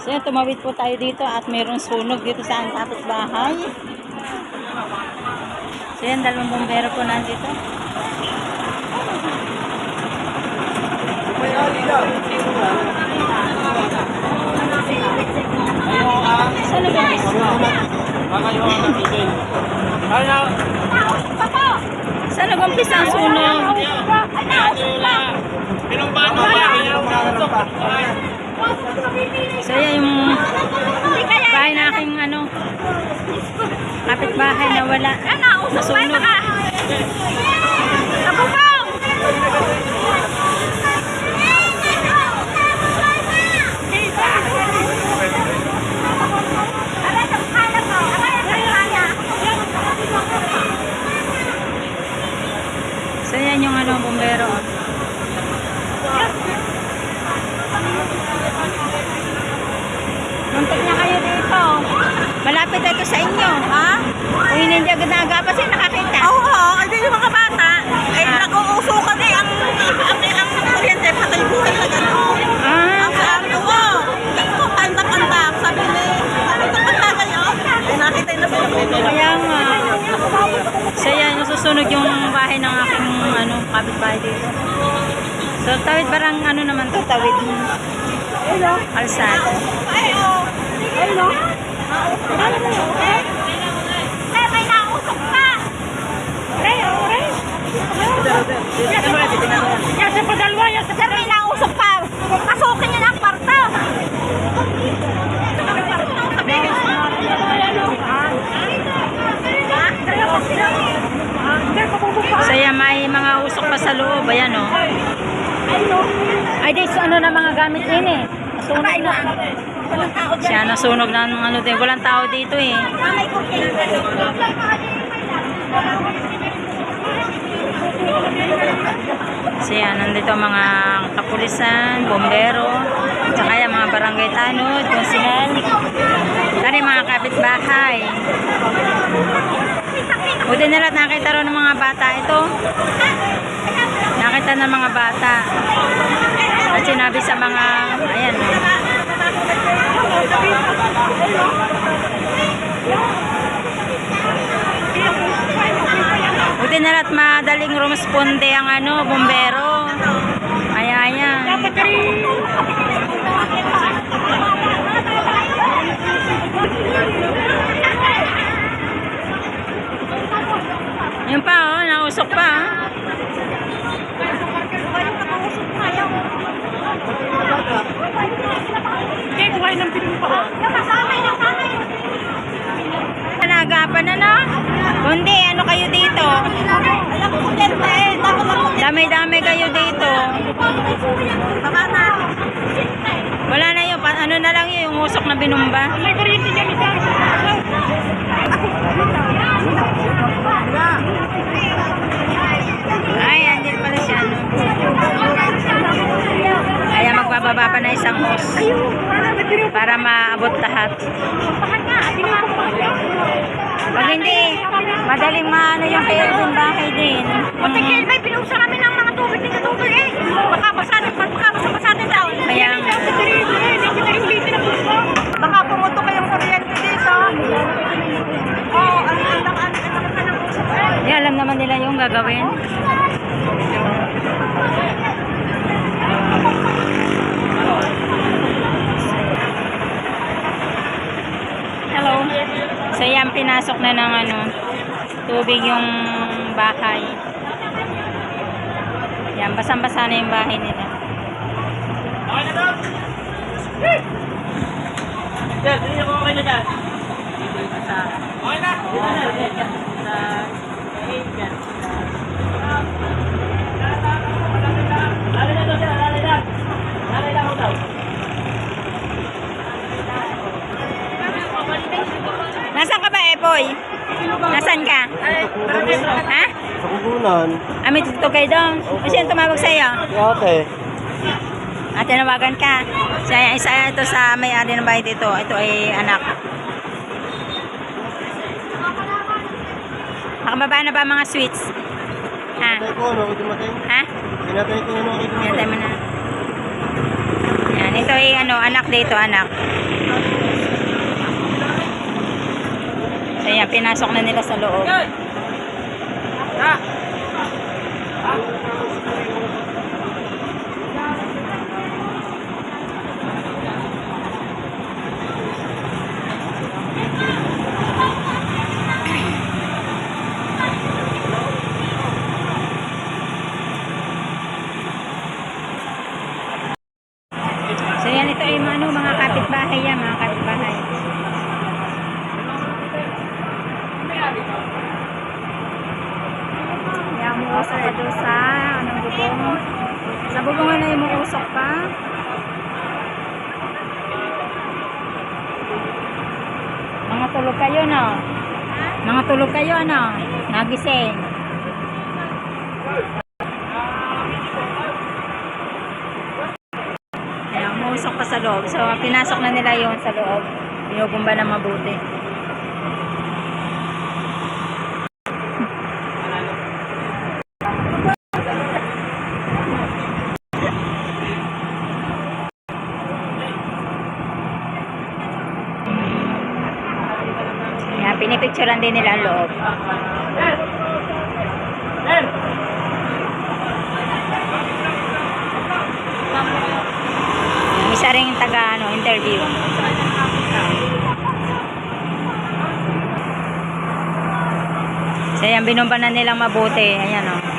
So tumawid po tayo dito at mayroong sunog dito sa ang kapitbahay. So yan, dalawang bombero po nandito. Saan na ba? Saan nag-umpisa ang sunog? So yan yung bahay na aking ano, kapitbahay na wala. Nasunog. So yan yung ano, bombero. Muntik na kayo dito. Malapit ito sa inyo. Ha? Kung hindi agad nagapas, eh, nakakita. Oo, hindi yung mga bata. Ay, Ah. nag-uusukan eh. Ang, ang, ang kuryente, patay buhay na gano'n. Ah, Ang sabi ko, oh, ito, panda-panda. Sabi ni, kayo. Ay, nakita na sila. kaya nga. So yan, nasusunog yung bahay ng aking ano, kapitbahay dito. So tawid barang ano naman to, tawid kalsada. Kasi pa dalawa yan. Sir, may nausap pa. Pasukin niya ng kwarto. So yan, may mga usok pa sa loob. Ayan o. Ay, di, so ano na mga gamit yun eh. Nasunog na. Siya, nasunog na ng ano din. Walang tao dito eh. Mamay ko yan, nandito mga kapulisan, bombero, saka yan mga barangay tanod, konsinal, tari mga kapitbahay. Buti nila nakita rin ng mga bata ito. Nakita ng mga bata. At sinabi sa mga, ayan, buti nila at madaling rumusponde ang ano, bombero. Kaya yan. Yun Nagapan na no? Kundi, ano kayo dito? Dami-dami kayo dito. Wala na yun. Ano na lang yun, yung usok na binumba. May. Ay, andyan pala siya. Ano. Kaya magbababa pa na isang hose para maabot lahat. Pag hindi, madaling maano yung bahay din. Pati Kel, may pinusa kami ng mga tubig din tubig eh. Baka basanin, baka basanin daw. Kaya nga. Baka pumutok kayong kuryente dito. Oo, ang ang ang ang usap eh. Alam naman nila yung gagawin. Hello. So yan, pinasok na ng ano, tubig yung bahay. Yan, basang-basa na yung bahay nila. Nasaan ka Ah, Amit ito kay Dong. Okay. Kasi yung tumawag sa'yo. Okay. At tinawagan ka. Siya, isa ito sa may-ari ng bahay dito. Ito ay anak. Makababa na ba mga sweets? Ha? Pinatay ko, ako dumating? Ha? Pinatay mo na. Yan, ito ay ano, anak dito, anak. So pinasok na nila sa loob. Ha? Ah! So yan, ito ay mga, ano, mga kapitbahay yan, mga kapitbahay. Yan, umuusok ka doon sa, anong bubong. Sa bubong na yung umuusok pa. Mga tulog kayo, no? Mga tulog kayo, ano? Nagising. Ayan, umusok pa sa loob. So, pinasok na nila yon sa loob. Binubumba na mabuti. Ayan, pinipicturean din nila loob. Yung Isa rin taga ano, interview. So yan, binumba na nilang mabuti. Ayan o.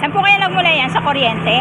Saan po kaya nagmula yan? Sa kuryente?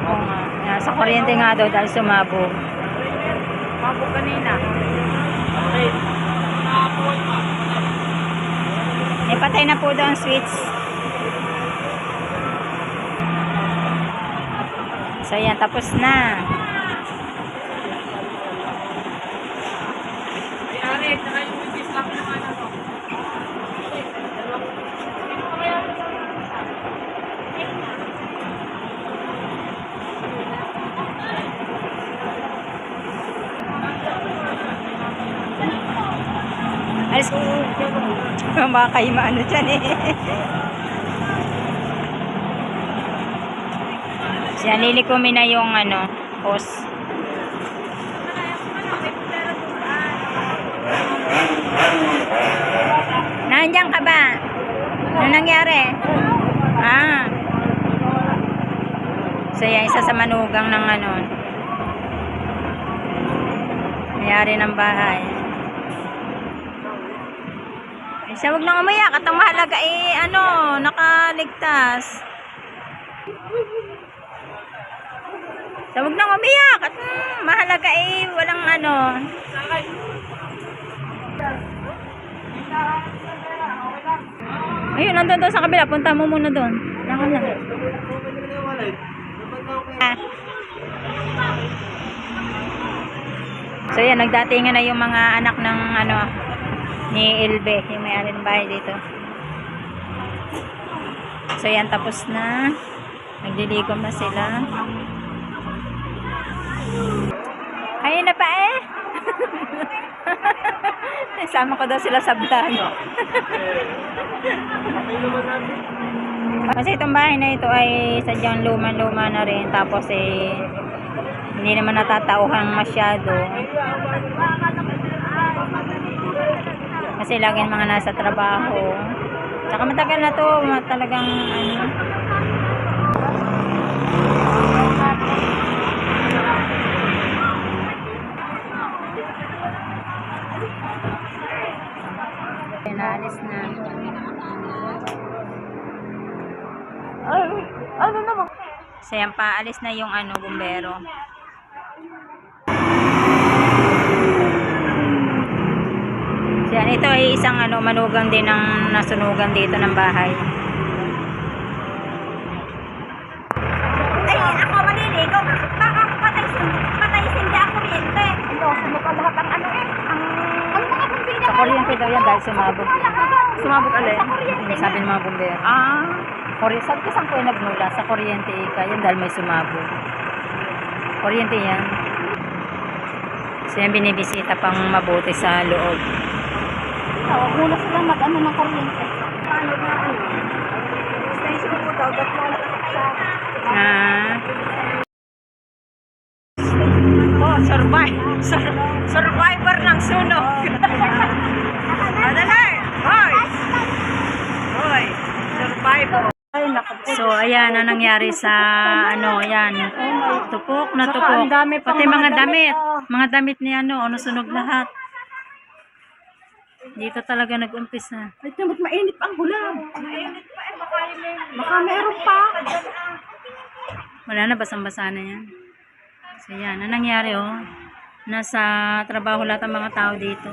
Oo nga. Sa kuryente nga daw dahil sumabog. Mabok kanina. May patay na po daw ang switch. So yan, tapos na. Alis ko. Baka kayo maano dyan eh. Siya, lilikumin na yung ano, hose. Nandiyan ka ba? Ano nangyari? Ah. So yan, isa sa manugang ng ano. Mayari ng bahay. Siya wag nang umiyak at ang mahalaga eh, ano, nakaligtas. Siya wag nang umiyak at mm, mahalaga eh, walang ano. Ayun, nandun doon sa kabila. Punta mo muna doon. Yan ka na. Ah. So yan, nagdatingan na yung mga anak ng ano ni Ilbe, yung may alin bahay dito. So yan, tapos na. Naglilikom na sila. Ayun na pa eh. Sama ko daw sila sa vlog. Kasi itong bahay na ito ay sadyang luma-luma na rin. Tapos eh, hindi naman natatauhan masyado. Kasi laging mga nasa trabaho. Tsaka matagal na to, talagang ano. Naalis na. Ano naman? So yan, paalis na yung ano, bumbero. Isang ano, manugang din ng nasunugan dito ng bahay. Ay, ako maliligo. Baka patay patay sindi ang kuryente. Ito, sunog ka lahat ang ano eh. Ang, ang mga kumbina. Sa kuryente daw yan dahil sumabog. Sumabog alin? Yung sabi ng mga bumbero. Ah. Kuryente, sabi ko saan ko yung nagmula? Sa kuryente ika, yan dahil may sumabog. Kuryente yan. So yan, binibisita pang mabuti sa loob. Huwag muna sila mag-ano ng kuryente. Paano na ano? Station mo daw, dapat wala ka sa Ah. Oh, survive. Sur- survivor ng sunog. Adalay! Hoy! Hoy! Survivor. Ay, naku. So, ayan ang nangyari sa ano, ayan. Tupok na tupok. Pati mga damit. Mga damit ni ano, ano sunog lahat. Dito talaga nag-umpisa. Ay, tamot mainit ang ulam. Mainit pa eh, baka, baka meron pa. Wala na, basang-basa na yan. So, yan. Ang nangyari, oh. Nasa trabaho lahat ang mga tao dito.